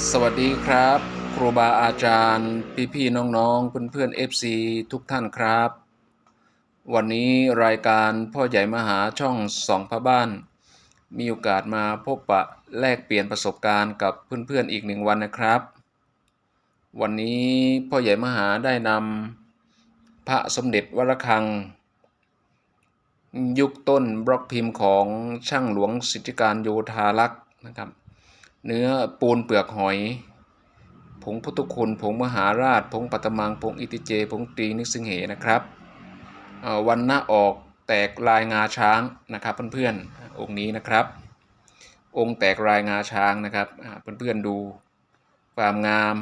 สวัสดีครับ ครูบาอาจารย์ พี่พี่ๆน้องๆเพื่อนเพื่อนๆ FC ทุกท่านครับ วันนี้รายการพ่อใหญ่มหาช่องสองพระบ้าน มีโอกาสมาพบปะแลกเปลี่ยนประสบการณ์กับเพื่อนๆอีกหนึ่งวันนะครับ วันนี้พ่อใหญ่มหาได้นำพระสมเด็จวรคัง ยุคต้นบล็อกพิมพ์ของช่างหลวงสิทธิการโยธารักษ์นะครับ เนื้อปูนเปลือกหอย ผงพุทธคุณ ผงมหาราช ผงปัตมัง ผงอิติเจ ผงตรีนิสิงเหนะครับวันหน้าออกแตกลายงาช้างนะครับเพื่อนๆ องค์นี้นะครับ องค์แตกลายงาช้างนะครับอ่าเพื่อนๆดูความงาม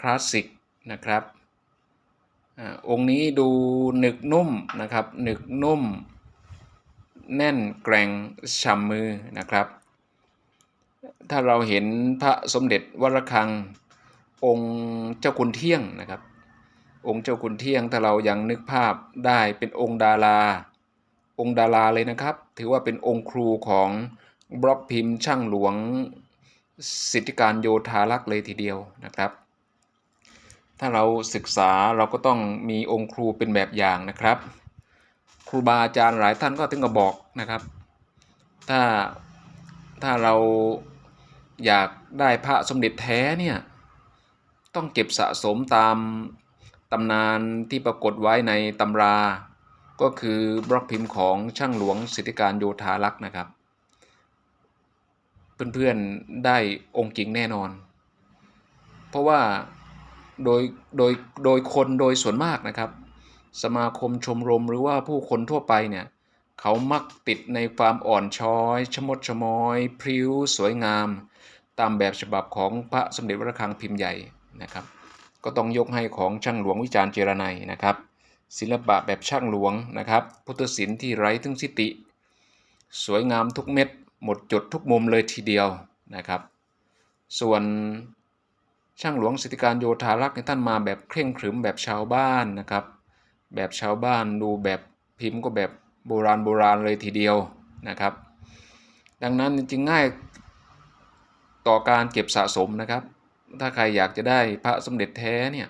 คลาสสิกนะครับอองค์นี้ดูหนึกนุ่มนะครับหนึกนุ่ม แน่นแกร่งฉ่ำมือนะครับ ถ้าเราเห็นพระสมเด็จวรคังองค์เจ้าคุณเที่ยงนะครับ องค์เจ้าคุณเที่ยงถ้าเรายังนึกภาพได้เป็นองค์ดารา องค์ดาราเลยนะครับ ถือว่าเป็นองค์ครูของบล็อกพิมพ์ช่างหลวงสิทธิการโยธารักษ์เลยทีเดียวนะครับ ถ้าเราศึกษาเราก็ต้องมีองค์ครูเป็นแบบอย่างนะครับ ครูบาอาจารย์หลายท่านก็ถึงกับบอกนะครับ ถ้าถ้าเรา อยากได้พระสมเด็จแท้เนี่ยต้องเก็บสะสมตามตำนานที่ปรากฏไว้ในตำรา ก็คือบล็อกพิมพ์ของช่างหลวงสิทธิการโยธารักษ์นะครับ เพื่อนๆได้องค์จริงแน่นอน เพราะว่าโดยโดยโดยคนโดยส่วนมากนะครับ สมาคมชมรมหรือว่าผู้คนทั่วไปเนี่ย เขามักติดในความอ่อนช้อย ชมดชมอย พริ้วสวยงาม ตามแบบฉบับของพระสมเด็จพระคังพิมพ์ใหญ่นะครับ ก็ต้องยกให้ของช่างหลวงวิจารณ์เจรไนยนะครับ ศิลปะแบบช่างหลวงนะครับพุทธศิลป์ที่ไร้ทึงสิติ สวยงามทุกเม็ด หมดจดทุกมุมเลยทีเดียวนะครับ ส่วนช่างหลวงสิทธิการโยธารักษ์ท่านมาแบบเคร่งขรึมแบบชาวบ้านนะครับ แบบชาวบ้านดูแบบพิมพ์ก็แบบ โบราณโบราณเลยทีเดียวนะครับ ดังนั้นจริงง่ายต่อการเก็บสะสมนะครับ ถ้าใครอยากจะได้พระสมเด็จแท้เนี่ย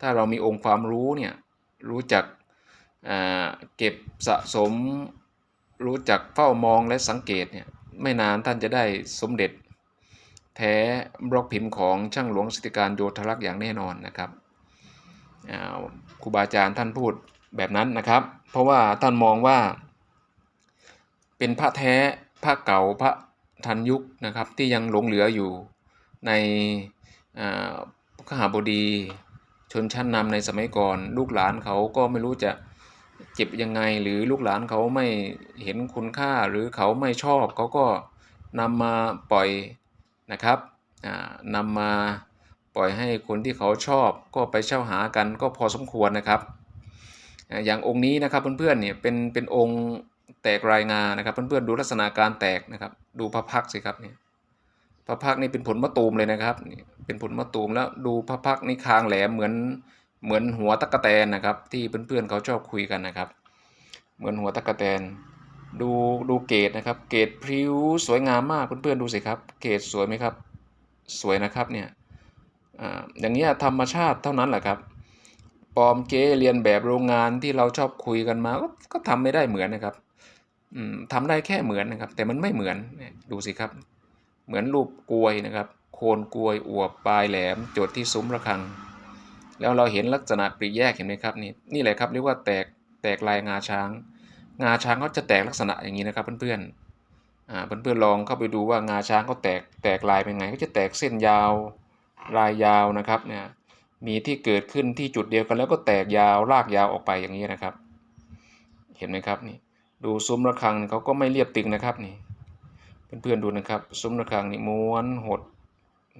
ถ้าเรามีองค์ความรู้เนี่ย รู้จักเก็บสะสม รู้จักเฝ้ามองและสังเกตเนี่ย ไม่นานท่านจะได้สมเด็จแท้บล็อกพิมพ์ของช่างหลวงสิทธิการโยธรักษ์อย่างแน่นอนนะครับครูบาอาจารย์ท่านพูดแบบนั้นนะครับ เพราะว่าท่านมองว่า เป็นพระแท้พระเก่าพระทันยุคนะครับ ที่ยังหลงเหลืออยู่ในอ่าขหาบดีชนชั้นนำในสมัยก่อน ลูกหลานเขาก็ไม่รู้จะเก็บยังไง หรือลูกหลานเขาไม่เห็นคุณค่าหรือเขาไม่ชอบเขาก็นำมาปล่อยนะครับอ่านำมาปล่อยให้คนที่เขาชอบก็ไปเช่าหากันก็พอสมควรนะครับ อย่างองค์นี้นะครับเพื่อนๆเนี่ยเป็นเป็นองค์แตกรายงานนะครับเพื่อนๆดูลักษณะการแตกนะครับ ดูพระพักสิครับเนี่ยพระพักนี่เป็นผลมะตูมเลยนะครับเป็นผลมะตูมแล้วดูพระพักนี่คางแหลมเหมือนเหมือนหัวตะกะแตนนะครับ ที่เพื่อนๆเขาชอบคุยกันนะครับ เหมือนหัวตะกะแตน ดูดูเกตนะครับ เกตพริ้วสวยงามมากเพื่อนๆดูสิครับ เกตสวยไหมครับ สวยนะครับเนี่ยอ่าอย่างเงี้ยธรรมชาติเท่านั้นแหละครับ ปลอมเก๊เรียนแบบโรงงานที่เราชอบคุยกันมา ก็ก็ทำไม่ได้เหมือนนะครับอืมทำได้แค่เหมือนนะครับ แต่มันไม่เหมือนดูสิครับ เหมือนรูปกลวยนะครับ โคนกลวยอวบปลายแหลมจดที่ซุ้มระฆัง แล้วเราเห็นลักษณะปริแยกเห็นไหมครับนี่นี่แหละครับเรียกว่าแตกแตกลายงาช้าง งาช้างเขาจะแตกลักษณะอย่างนี้นะครับเพื่อนๆอ่าเพื่อนๆลองเข้าไปดูว่างาช้างเขาแตกแตกลายเป็นไง ก็จะแตกเส้นยาวลายยาวนะครับเนี่ย มีที่เกิดขึ้นที่จุดเดียวกันแล้วก็แตกยาวลากยาวออกไปอย่างนี้นะครับ เห็นไหมครับนี่ดูซุ้มระฆังเขาก็ไม่เรียบตึงนะครับนี่เพื่อนๆดูนะครับ ซุ้มระฆังนี่ม้วนหด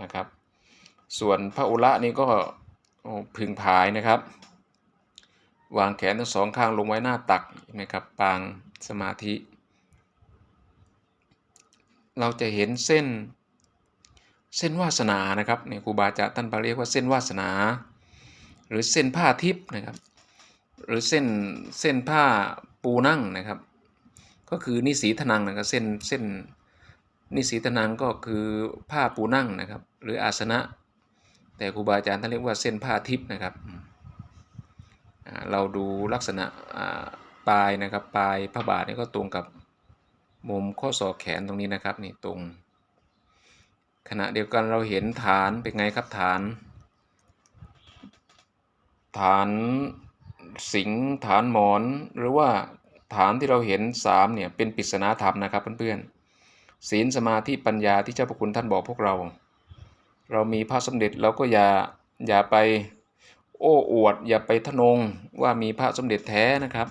นะครับ ส่วนพระอุระนี่ก็พึงผายนะครับ วางแขนทั้งสองข้างลงไว้หน้าตักเห็นไหมครับปางสมาธิ เราจะเห็นเส้น เส้นวาสนานะครับเนี่ยครูบาอาจารย์ท่านเรียกว่าเส้นวาสนา หรือเส้นผ้าทิพย์นะครับ หรือเส้นเส้นผ้าปูนั่งนะครับ ก็คือนิสีธนังนะครับเส้นเส้นนิสีธนังก็คือผ้าปูนั่งนะครับ หรืออาสนะ แต่ครูบาอาจารย์ท่านเรียกว่าเส้นผ้าทิพย์นะครับเราดูลักษณะปลายนะครับปลายพระบาทนี่ก็ตรงกับมุมข้อศอกแขนตรงนี้นะครับนี่ตรง ขณะเดียวกันเราเห็นฐานเป็นไงครับฐาน ฐานสิงฐานหมอนหรือว่าฐานที่เราเห็นสามเนี่ยเป็นปริศนาธรรมนะครับเพื่อนๆศีลสมาธิปัญญาที่เจ้าพระคุณท่านบอกพวกเรา เรามีพระสมเด็จเราก็อย่าอย่าไปโอ้อวด อย่าไปทะนงว่ามีพระสมเด็จแท้นะครับ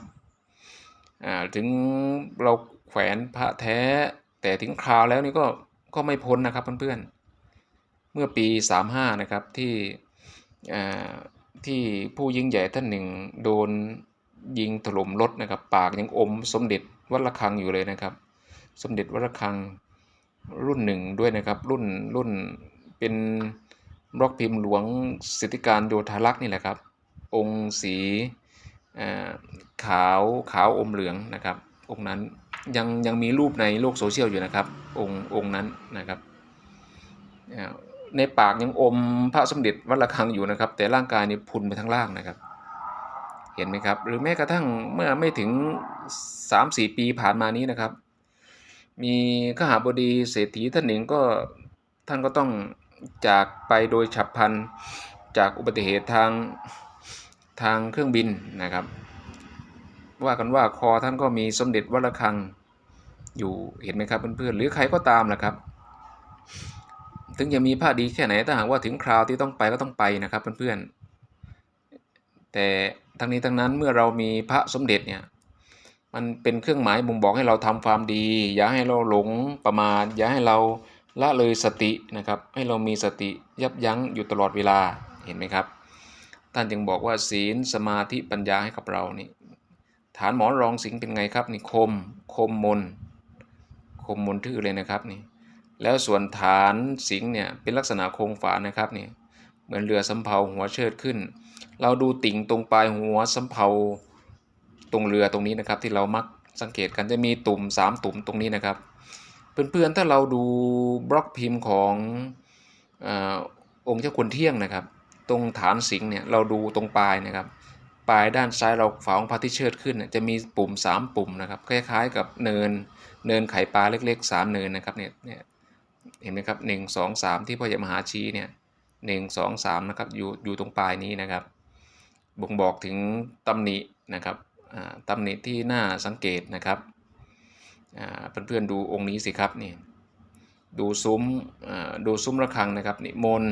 ถึงเราแขวนพระแท้แต่ถึงคราวแล้วนี่ก็ ก็ไม่พ้นนะครับเพื่อนๆ เมื่อปี 35 นะครับที่ที่ผู้ยิ่งใหญ่ท่านหนึ่งโดนยิงถล่มรถนะครับ ปากยังอมสมเด็จวัดระฆังอยู่เลยนะครับ สมเด็จวัดระฆังรุ่นหนึ่งด้วยนะครับ รุ่นรุ่นเป็นบล็อกพิมพ์หลวงสิทธิการโยธารักษ์นี่แหละครับ องค์สีขาวขาวอมเหลืองนะครับ องค์นั้น ยังยังมีรูปในโลกโซเชียลอยู่นะครับ องค์องค์นั้นนะครับ ในปากยังอมพระสมเด็จวัดระฆังอยู่นะครับ แต่ร่างกายนี่พุนไปทั้งล่างนะครับ เห็นไหมครับ หรือแม้กระทั่งเมื่อไม่ถึง 3-4 ปีผ่านมานี้นะครับ มีขหาบดีเศรษฐีท่านหนึ่งก็ท่านก็ต้องจากไปโดยฉับพลันจากอุบัติเหตุทางทางเครื่องบินนะครับ ว่ากันว่าคอท่านก็มีสมเด็จวัดระฆังอยู่เห็นไหมครับเพื่อนๆหรือใครก็ตามนะครับ ถึงจะมีผ้าดีแค่ไหนถ้าหากว่าถึงคราวที่ต้องไปก็ต้องไปนะครับเพื่อนๆแต่ทั้งนี้ทั้งนั้นเมื่อเรามีพระสมเด็จเนี่ยมันเป็นเครื่องหมายบ่งบอกให้เราทำความดี อย่าให้เราหลงประมาทอย่าให้เราละเลยสตินะครับ ให้เรามีสติยับยั้งอยู่ตลอดเวลาเห็นไหมครับ ท่านจึงบอกว่าศีลสมาธิปัญญาให้กับเรานี่ ฐานหมอนรองสิงเป็นไงครับนี่คมคมมนคมมนทื่อเลยนะครับนี่แล้วส่วนฐานสิงเนี่ยเป็นลักษณะโค้งฝานะครับนี่เหมือนเรือสำเภาหัวเชิดขึ้น เราดูติ่งตรงปลายหัวสำเภาตรงเรือตรงนี้นะครับ ที่เรามักสังเกตกันจะมีตุ่มสามตุ่มตรงนี้นะครับ เพื่อนๆถ้าเราดูบล็อกพิมพ์ของอองค์เจ้าคุณเที่ยงนะครับ ตรงฐานสิงเนี่ยเราดูตรงปลายนะครับ ปลายด้านซ้ายเราฝาของพระที่เชิดขึ้นเนี่ยจะมีปุ่มสามปุ่มนะครับ คล้ายๆกับเนินเนินไข่ปลาเล็กๆสามเนินนะครับเนี่ยเนี่ยเห็นไหมครับหนึ่งสองสามที่พ่อใหญ่มหาชี้เนี่ยหนึ่งสองสามนะครับอยู่อยู่ตรงปลายนี้นะครับ บ่งบอกถึงตำหนินะครับอ่าตำหนิที่น่าสังเกตนะครับอ่าเพื่อนๆดูองค์นี้สิครับนี่ดูซุ้มอ่าดูซุ้มระฆังนะครับนี่มน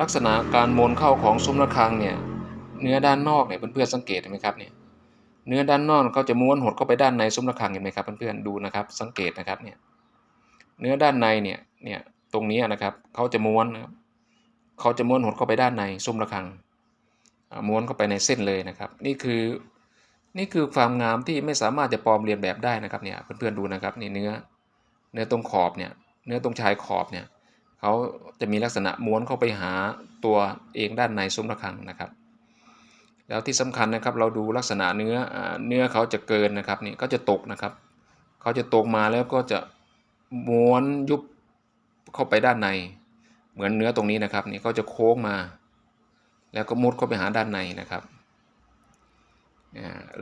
ลักษณะการมนเข้าของซุ้มระฆังเนี่ย เนื้อด้านนอกเนี่ยเพื่อนๆสังเกตเห็นไหมครับเนี่ยเนื้อด้านนอกเขาจะม้วนหดเข้าไปด้านในซุ้มระฆังเห็นไหมครับเพื่อนๆดูนะครับสังเกตนะครับเนี่ยเนื้อด้านในเนี่ยเนี่ยตรงนี้นะครับเขาจะม้วนนะครับเขาจะม้วนหดเข้าไปด้านในซุ้มระฆังม้วนเข้าไปในเส้นเลยนะครับ นี่คือนี่คือความงามที่ไม่สามารถจะปลอมเรียนแบบได้นะครับเนี่ยเพื่อนๆดูนะครับนี่เนื้อเนื้อตรงขอบเนี่ยเนื้อตรงชายขอบเนี่ยเขาจะมีลักษณะม้วนเข้าไปหาตัวเองด้านในซุ้มระฆังนะครับ แล้วที่สำคัญนะครับเราดูลักษณะเนื้อเนื้อเขาจะเกินนะครับนี่ก็จะตกนะครับเขาจะตกมาแล้วก็จะม้วนยุบเข้าไปด้านใน เหมือนเนื้อตรงนี้นะครับนี่ก็จะโค้งมา แล้วก็มุดเข้าไปหาด้านในนะครับ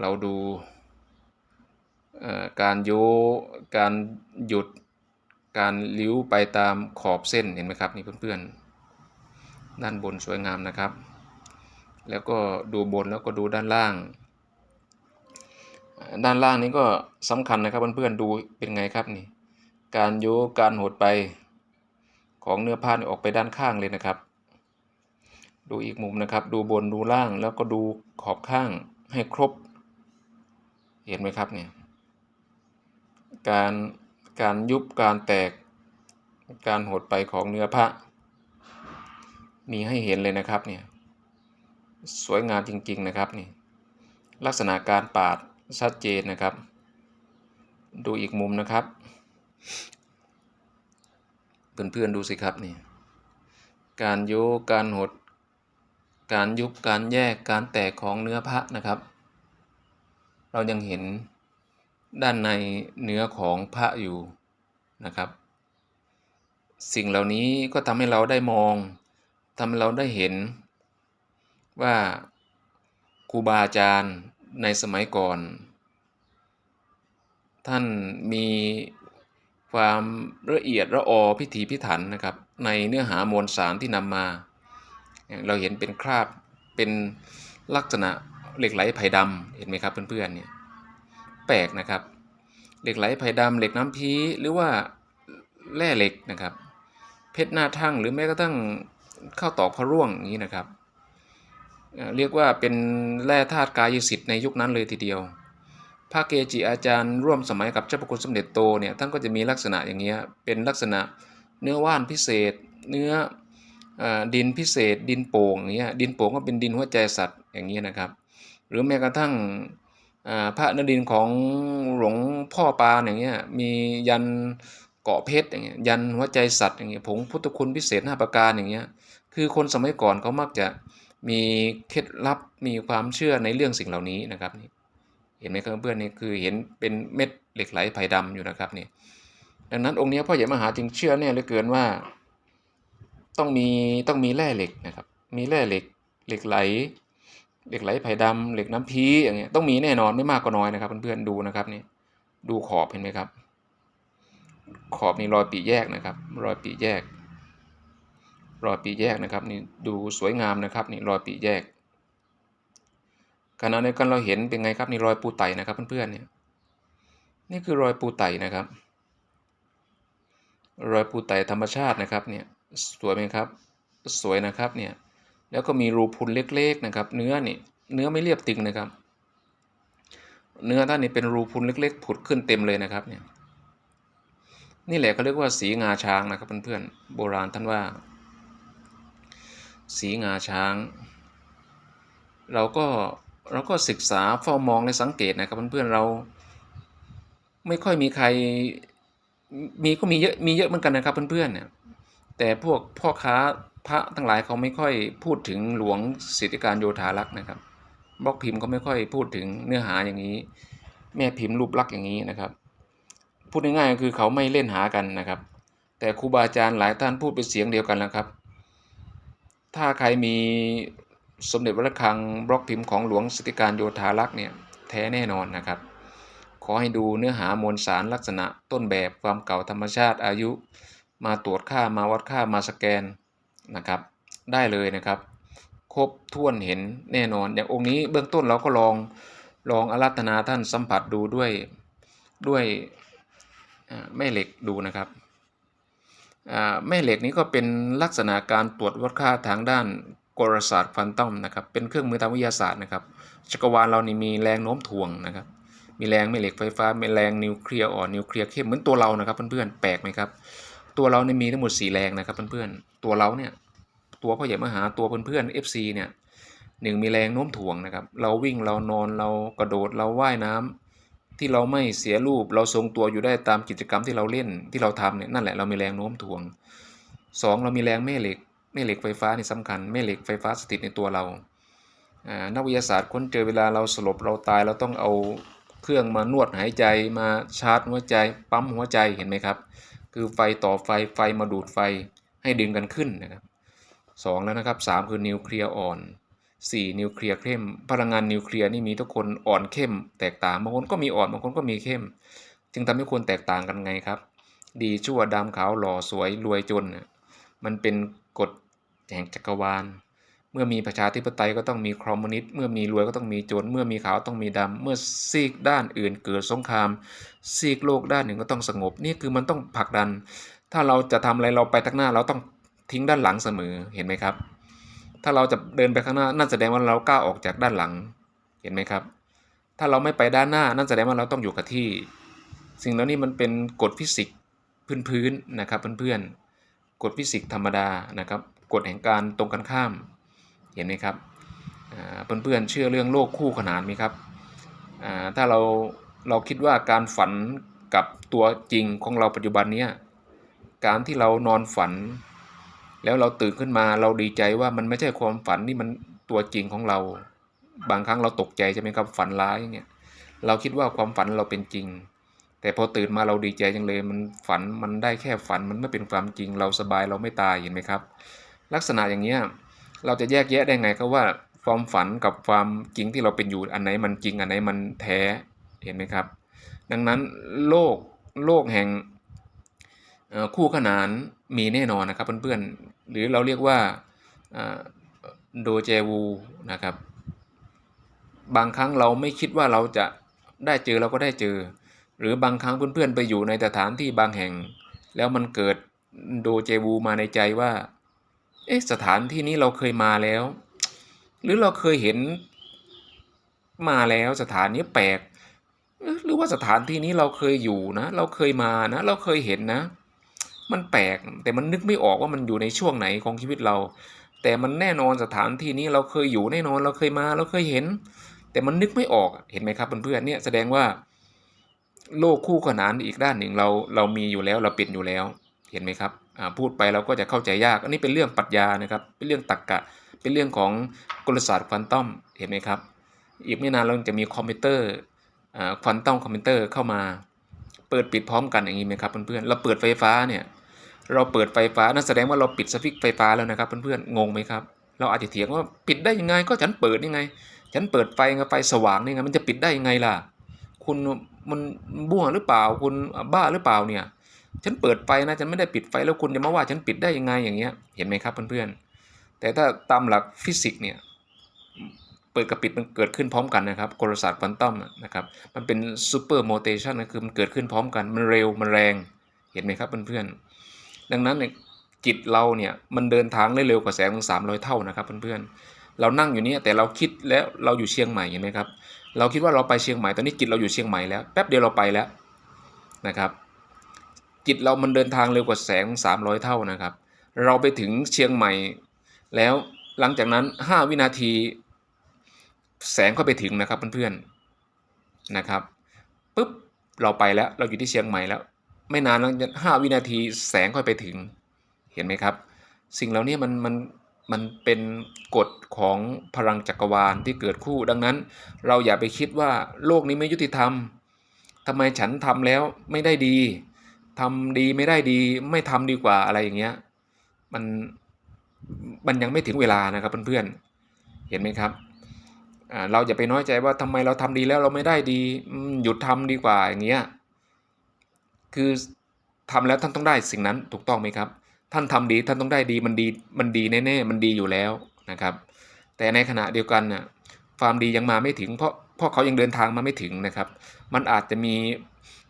เราดูการโยการหยุดการลิ้วไปตามขอบเส้นเห็นไหมครับนี่เพื่อนๆด้านบนสวยงามนะครับ แล้วก็ดูบนแล้วก็ดูด้านล่าง ด้านล่างนี้ก็สำคัญนะครับเพื่อนๆดูเป็นไงครับนี่ การโยกการหดไปของเนื้อผ้าออกไปด้านข้างเลยนะครับ ดูอีกมุมนะครับ ดูบนดูล่างแล้วก็ดูขอบข้างให้ครบ เห็นไหมครับเนี่ยการการยุบการแตก การหดไปของเนื้อผ้ามีให้เห็นเลยนะครับเนี่ย สวยงามจริง ๆ นะครับนี่ลักษณะการปาดชัดเจนนะครับ ดูอีกมุมนะครับ เพื่อนๆดูสิครับนี่การโยกการหด การยุบการแยกการแตกของเนื้อพระนะครับ เรายังเห็นด้านในเนื้อของพระอยู่นะครับ สิ่งเหล่านี้ก็ทำให้เราได้มองทำให้เราได้เห็น ว่าครูบาอาจารย์ในสมัยก่อน ท่านมีความละเอียดละออพิถีพิถันนะครับ ในเนื้อหามวลสารที่นำมา เราเห็นเป็นคราบเป็นลักษณะเหล็กไหลไผ่ดำเห็นไหมครับเพื่อนๆเนี่ยแปลกนะครับเหล็กไหลไผ่ดำเหล็กน้ำพีหรือว่าแร่เหล็กนะครับ เพชรหน้าทั่งหรือแม้กระทั่งข้าวตอกพระร่วงอย่างนี้นะครับ เรียกว่าเป็นแร่ธาตุกายสิทธิ์ในยุคนั้นเลยทีเดียว พระเกจิอาจารย์ร่วมสมัยกับเจ้าพระคุณสมเด็จโตเนี่ยท่านก็จะมีลักษณะอย่างเงี้ยเป็นลักษณะเนื้อว่านพิเศษ เนื้ออดินพิเศษ ดินโป่งอย่างเงี้ยดินโป่งก็เป็นดินหัวใจสัตว์อย่างเงี้ยนะครับ หรือแม้กระทั่งพระนดินของหลวงพ่อปานอย่างเงี้ยมียันเกาะเพชรอย่างเงี้ยยันหัวใจสัตว์อย่างเงี้ยผงพุทธคุณพิเศษห้าประการอย่างเงี้ยคือคนสมัยก่อนเขามักจะ มีเคล็ดลับมีความเชื่อในเรื่องสิ่งเหล่านี้นะครับนี่เห็นไหมครับเพื่อนนี่คือเห็นเป็นเม็ดเหล็กไหลไผ่ดำอยู่นะครับนี่ดังนั้นองค์นี้พ่อใหญ่มหาจึงเชื่อแน่เหลือเกินว่า ต้องมีต้องมีแร่เหล็กนะครับ มีแร่เหล็กเหล็กไหล เหล็กไหลไผ่ดำเหล็กน้ำพีอย่างเงี้ยต้องมีแน่นอนไม่มากก็น้อยนะครับเพื่อนๆดูนะครับนี่ดูขอบเห็นไหมครับ ขอบนี่รอยปีแยกนะครับ รอยปีแยก รอยปีแยกนะครับนี่ดูสวยงามนะครับนี่รอยปีแยกขณะเดียวกันเราเห็นเป็นไงครับนี่รอยปูไตนะครับเพื่อนๆเนี่ยนี่คือรอยปูไตนะครับ รอยปูไตธรรมชาตินะครับเนี่ยสวยไหมครับสวยนะครับเนี่ยแล้วก็มีรูพุนเล็กๆนะครับ เนื้อนี่เนื้อไม่เรียบตึงนะครับ เนื้อท่านนี่เป็นรูพุนเล็ก ๆ ผุดขึ้นเต็มเลยนะครับเนี่ยนี่แหละเขาเรียกว่าสีงาช้างนะครับเพื่อนๆโบราณท่านว่า สีงาช้าง เราก็เราก็ศึกษาเฝ้ามองและสังเกตนะครับเพื่อนๆเราไม่ค่อยมีใครมีก็มีเยอะมีเยอะเหมือนกันนะครับเพื่อนๆเนี่ยแต่พวกพ่อค้าพระทั้งหลายเขาไม่ค่อยพูดถึงหลวงสิทธิการโยธารักษ์นะครับบล็อกพิมพ์เขาไม่ค่อยพูดถึงเนื้อหาอย่างนี้ แม่พิมพ์รูปลักษ์อย่างนี้นะครับ พูดง่ายๆก็คือเขาไม่เล่นหากันนะครับ แต่ครูบาอาจารย์หลายท่านพูดเป็นเสียงเดียวกันแล้วครับ ถ้าใครมีสมเด็จวัดระฆังบล็อกพิมพ์ของหลวงสิทธิการโยธารักษ์เนี่ยแท้แน่นอนนะครับ ขอให้ดูเนื้อหามวลสารลักษณะต้นแบบความเก่าธรรมชาติอายุ มาตรวจค่ามาวัดค่ามาสแกนนะครับ ได้เลยนะครับ ครบถ้วนเห็นแน่นอน อย่างองค์นี้เบื้องต้นเราก็ลองลองอารัธนาท่านสัมผัสดูด้วยด้วยแม่เหล็กดูนะครับ แม่เหล็กนี้ก็เป็นลักษณะการตรวจวัดค่าทางด้านกลศาสตร์ควอนตัมนะครับ เป็นเครื่องมือทางวิทยาศาสตร์นะครับ จักรวาลเรานี่มีแรงโน้มถ่วงนะครับ มีแรงแม่เหล็กไฟฟ้า มีแรงนิวเคลียร์อ่อนนิวเคลียร์เข้มเหมือนตัวเรานะครับเพื่อนๆ แปลกไหมครับ ตัวเราเนี่ยมีทั้งหมด 4 แรงนะครับเพื่อนๆ ตัวเราเนี่ย ตัวพ่อใหญ่มหา ตัวเพื่อนๆ FC เนี่ยหนึ่งมีแรงโน้มถ่วงนะครับ เราวิ่ง เรานอน เรากระโดด เราว่ายน้ำ ที่เราไม่เสียรูปเราทรงตัวอยู่ได้ตามกิจกรรมที่เราเล่นที่เราทำเนี่ยนั่นแหละเรามีแรงโน้มถ่วงสองเรามีแรงแม่เหล็กแม่เหล็กไฟฟ้านี่สำคัญแม่เหล็กไฟฟ้าสถิตในตัวเราอ่านักวิทยาศาสตร์ค้นเจอเวลาเราสลบเราตายเราต้องเอาเครื่องมานวดหายใจมาชาร์จหัวใจ ปั๊มหัวใจเห็นไหมครับ คือไฟต่อไฟไฟมาดูดไฟให้ดึงกันขึ้นนะครับสองแล้วนะครับสามคือนิวเคลียร์อ่อน สี่นิวเคลียร์เข้ม พลังงานนิวเคลียร์นี่มีทุกคนอ่อนเข้ม แตกต่างบางคนก็มีอ่อนบางคนก็มีเข้ม จึงทำให้คนแตกต่างกันไงครับ ดีชั่วดำขาวหล่อสวยรวยจน มันเป็นกฎแห่งจักรวาล เมื่อมีประชาธิปไตยก็ต้องมีคอมมิวนิสต์เมื่อมีรวยก็ต้องมีจน เมื่อมีขาวต้องมีดำเมื่อซีกด้านอื่นเกิดสงคราม ซีกโลกด้านหนึ่งก็ต้องสงบ นี่คือมันต้องผลักดัน ถ้าเราจะทำอะไรเราไปข้างหน้าเราต้องทิ้งด้านหลังเสมอเห็นไหมครับ ถ้าเราจะเดินไปข้างหน้านั่นแสดงว่าเราก้าวออกจากด้านหลัง เห็นไหมครับ ถ้าเราไม่ไปด้านหน้านั่นแสดงว่าเราต้องอยู่กับที่ สิ่งเหล่านี้มันเป็นกฎฟิสิกส์พื้นๆนะครับเพื่อนๆ กฎฟิสิกส์ธรรมดานะครับกฎแห่งการตรงกันข้าม เห็นไหมครับอ่าเพื่อนๆเชื่อเรื่องโลกคู่ขนานไหมครับถ้าเราเราคิดว่าการฝันกับตัวจริงของเราปัจจุบันเนี้ยการที่เรานอนฝัน แล้วเราตื่นขึ้นมาเราดีใจว่ามันไม่ใช่ความฝันนี่มันตัวจริงของเรา บางครั้งเราตกใจใช่ไหมครับฝันร้ายเนี่ยเราคิดว่าความฝันเราเป็นจริง แต่พอตื่นมาเราดีใจจังเลย มันฝันมันได้แค่ฝันมันไม่เป็นความจริง เราสบายเราไม่ตายเห็นไหมครับ ลักษณะอย่างเนี้ยเราจะแยกแยะได้ไงครับว่าความฝันกับความจริงที่เราเป็นอยู่อันไหนมันจริงอันไหนมันแท้เห็นไหมครับ ดังนั้นโลกโลกแห่ง คู่ขนานมีแน่นอนนะครับเพื่อนๆ หรือเราเรียกว่าโดเจวูนะครับ บางครั้งเราไม่คิดว่าเราจะได้เจอเราก็ได้เจอ หรือบางครั้งเพื่อนๆ ไปอยู่ในสถานที่บางแห่ง แล้วมันเกิดโดเจวูมาในใจว่าเอ๊ะสถานที่นี้เราเคยมาแล้ว หรือเราเคยเห็นมาแล้วสถานนี้แปลกหรือว่าสถานที่นี้เราเคยอยู่นะ เราเคยมานะ เราเคยเห็นนะ มันแปลกแต่มันนึกไม่ออกว่ามันอยู่ในช่วงไหนของชีวิตเรา แต่มันแน่นอนสถานที่นี้เราเคยอยู่แน่นอนเราเคยมาเราเคยเห็น แต่มันนึกไม่ออกเห็นไหมครับเพื่อนๆเนี่ยแสดงว่า โลกคู่ขนานอีกด้านหนึ่งเราเรามีอยู่แล้วเราเป็นอยู่แล้ว เห็นไหมครับพูดไปเราก็จะเข้าใจยาก อันนี้เป็นเรื่องปรัชญานะครับเป็นเรื่องตรรกกะ เป็นเรื่องของกลศาสตร์ควอนตัมเห็นไหมครับ อีกไม่นานเราจะมีคอมพิวเตอร์ควอนตัมคอมพิวเตอร์เข้ามา เปิดปิดพร้อมกันอย่างนี้ไหมครับเพื่อนๆเราเปิดไฟฟ้าเนี่ย เราเปิดไฟฟ้านั่นแสดงว่าเราปิดสวิตช์ไฟฟ้าแล้วนะครับเพื่อนๆงงไหมครับ เราอาจจะเถียงว่าปิดได้ยังไงก็ฉันเปิดยังไง ฉันเปิดไฟไงไฟสว่างนี่ไงมันจะปิดได้ยังไงล่ะ คุณมันบ้วหรือเปล่าคุณบ้าหรือเปล่าเนี่ย ฉันเปิดไฟนะฉันไม่ได้ปิดไฟแล้วคุณจะมาว่าฉันปิดได้ยังไงอย่างเงี้ยเห็นไหมครับเพื่อนๆแต่ถ้าตามหลักฟิสิกส์เนี่ยเปิดกับปิดมันเกิดขึ้นพร้อมกันนะครับกลศาสตร์ควอนตัมนะครับมันเป็นซูเปอร์โมเทชันนะคือมันเกิดขึ้นพร้อมกันมันเร็วมันแรง เห็นไหมครับเพื่อนๆ ดังนั้นเนี่ยจิตเราเนี่ยมันเดินทางได้เร็วกว่าแสงถึงสามร้อยเท่านะครับเพื่อนๆ เรานั่งอยู่นี่แต่เราคิดแล้วเราอยู่เชียงใหม่เห็นไหมครับ เราคิดว่าเราไปเชียงใหม่ตอนนี้จิตเราอยู่เชียงใหม่แล้วแป๊บเดียวเราไปแล้วนะครับ จิตเรามันเดินทางเร็วกว่าแสงสามร้อยเท่านะครับ เราไปถึงเชียงใหม่ แล้วหลังจากนั้นห้าวินาทีแสงเข้าไปถึงนะครับเพื่อนๆนะครับปุ๊บเราไปแล้วเราอยู่ที่เชียงใหม่แล้ว ไม่นานหลังจากห้าวินาทีแสงค่อยไปถึง เห็นไหมครับ สิ่งเหล่านี้มันมันมันเป็นกฎของพลังจักรวาลที่เกิดคู่ ดังนั้น เราอย่าไปคิดว่าโลกนี้ไม่ยุติธรรมทำไมฉันทำแล้วไม่ได้ดีทำดีไม่ได้ดี ไม่ทำดีกว่าอะไรอย่างเงี้ยมันมันยังไม่ถึงเวลานะครับเพื่อนๆเห็นไหมครับเราอย่าไปน้อยใจว่าทำไมเราทำดีแล้วเราไม่ได้ดีหยุดทำดีกว่าอย่างเงี้ย คือทำแล้วท่านต้องได้สิ่งนั้นถูกต้องไหมครับ ท่านทำดีท่านต้องได้ดีมันดีมันดีแน่ๆมันดีอยู่แล้วนะครับ แต่ในขณะเดียวกันน่ะความดียังมาไม่ถึง เพราะเพราะเขายังเดินทางมาไม่ถึงนะครับ มันอาจจะมี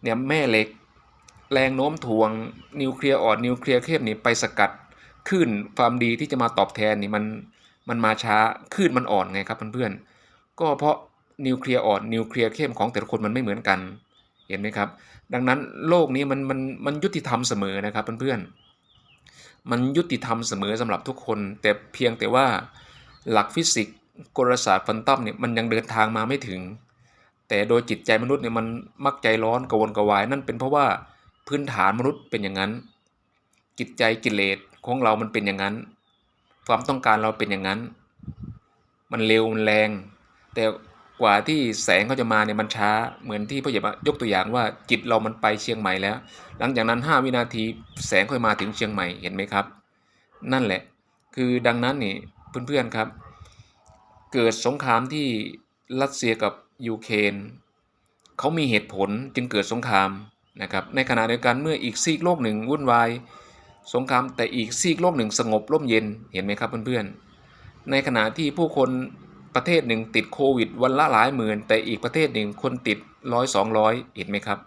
เนี่ยแม่เหล็ก แรงโน้มถ่วงนิวเคลียร์อ่อนนิวเคลียร์เข้มนี่ไปสกัดขึ้นความดีที่จะมาตอบแทนนี่มันมันมาช้าขึ้นมันอ่อนไงครับเพื่อนๆก็เพราะนิวเคลียร์อ่อนนิวเคลียร์เข้มของแต่ละคนมันไม่เหมือนกัน เห็นไหมครับ ดังนั้นโลกนี้มันมันมันยุติธรรมเสมอนะครับเพื่อนๆ มันยุติธรรมเสมอสำหรับทุกคน แต่เพียงแต่ว่าหลักฟิสิกส์กลศาสตร์ฟันตัมเนี่ยมันยังเดินทางมาไม่ถึง แต่โดยจิตใจมนุษย์เนี่ยมันมักใจร้อนกวนกวาย นั่นเป็นเพราะว่าพื้นฐานมนุษย์เป็นอย่างนั้น จิตใจกิเลสของเรามันเป็นอย่างนั้น ความต้องการเราเป็นอย่างนั้น มันเร็วมันแรง แต่ กว่าที่แสงเขาจะมาเนี่ยมันช้าเหมือนที่พ่อใหญ่ยกตัวอย่างว่าจิตเรามันไปเชียงใหม่แล้ว หลังจากนั้น 5 วินาทีแสงค่อยมาถึงเชียงใหม่เห็นไหมครับ นั่นแหละ คือดังนั้นนี่เพื่อนๆครับ เกิดสงครามที่รัสเซียกับยูเครนเขามีเหตุผลจึงเกิดสงครามนะครับในขณะเดียวกันเมื่ออีกซีกโลกหนึ่งวุ่นวายสงครามแต่อีกซีกโลกหนึ่งสงบร่มเย็นเห็นไหมครับเพื่อนๆในขณะที่ผู้คน ประเทศหนึ่งติดโควิดวันละหลายหมื่น แต่อีกประเทศหนึ่งคนติดร้อยสองร้อยเห็นไหมครับ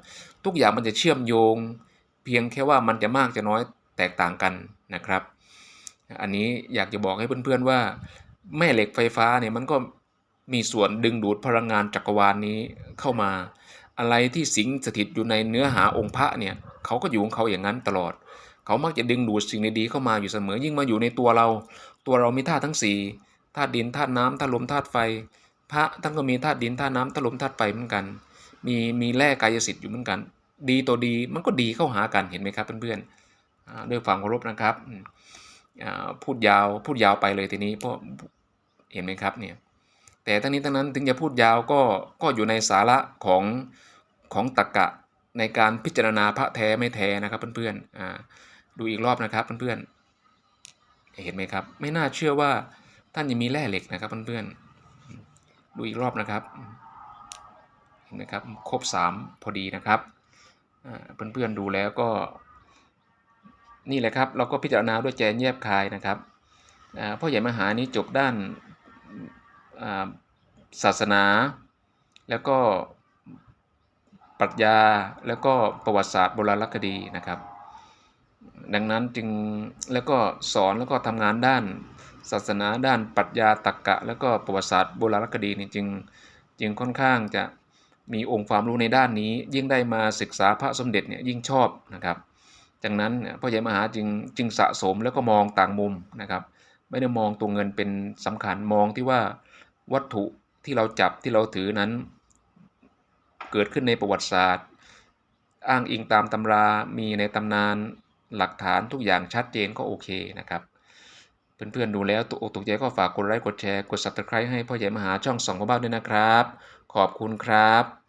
ทุกอย่างมันจะเชื่อมโยง เพียงแค่ว่ามันจะมากจะน้อยแตกต่างกันนะครับ อันนี้อยากจะบอกให้เพื่อนๆว่า แม่เหล็กไฟฟ้าเนี่ยมันก็มีส่วนดึงดูดพลังงานจักรวาลนนี้เข้ามา อะไรที่สิงสถิตอยู่ในเนื้อหาองค์พระเนี่ยเขาก็อยู่ของเขาอย่างนั้นตลอด เขามักจะดึงดูดสิ่งดีๆเข้ามาอยู่เสมอยิ่งมาอยู่ในตัวเรา ตัวเรามีธาตุทั้งสี่ ธาตุดินธาตุน้ำธาตุลมธาตุไฟ พระท่านก็มีธาตุดินธาตุน้ำธาตุลมธาตุไฟเหมือนกัน มีมีแร่กายสิทธิ์อยู่เหมือนกัน ดีตัวดีมันก็ดีเข้าหากันเห็นไหมครับเพื่อนๆด้วยความเคารพนะครับพูดยาวพูดยาวไปเลยทีนี้เพราะเห็นไหมครับเนี่ยแต่ทั้งนี้ทั้งนั้นถึงจะพูดยาวก็ก็อยู่ในสาระของของตรกกะในการพิจารณาพระแท้ไม่แท้นะครับเพื่อนๆอ่าดูอีกรอบนะครับเพื่อนๆเห็นไหมครับ ไม่น่าเชื่อว่า ท่านยังมีแร่เหล็กนะครับเพื่อนๆ ดูอีกรอบนะครับเห็นไหมครับครบ 3 พอดีนะครับอ่าเพื่อนๆดูแล้วก็ นี่แหละครับ เราก็พิจารณาด้วยใจแยบคายนะครับอ่าพ่อใหญ่มหานี้จบด้านาศาสนา แล้วก็ปรัชญาแล้วก็ประวัติศาสตร์โบราณคดีนะครับ ดังนั้นจึงแล้วก็สอนแล้วก็ทำงานด้าน ศาสนาด้านปรัชญาตรรกะ แล้วก็ประวัติศาสตร์โบราณคดีนี่จึงจึงค่อนข้างจะมีองค์ความรู้ในด้านนี้ ยิ่งได้มาศึกษาพระสมเด็จเนี่ยยิ่งชอบนะครับจากนั้นพ่อใหญ่มหาจึงจึงสะสมแล้วก็มองต่างมุมนะครับ ไม่ได้มองตัวเงินเป็นสำคัญมองที่ว่าวัตถุที่เราจับที่เราถือนั้น เกิดขึ้นในประวัติศาสตร์ อ้างอิงตามตำรามีในตำนานหลักฐานทุกอย่างชัดเจนก็โอเคนะครับ เพื่อนๆดูแล้วตกอกตกใจก็ฝากกดไลค์กดแชร์กด subscribe ให้พ่อใหญ่มหาช่องสองพ่อบ้านด้วยนะครับ ขอบคุณครับ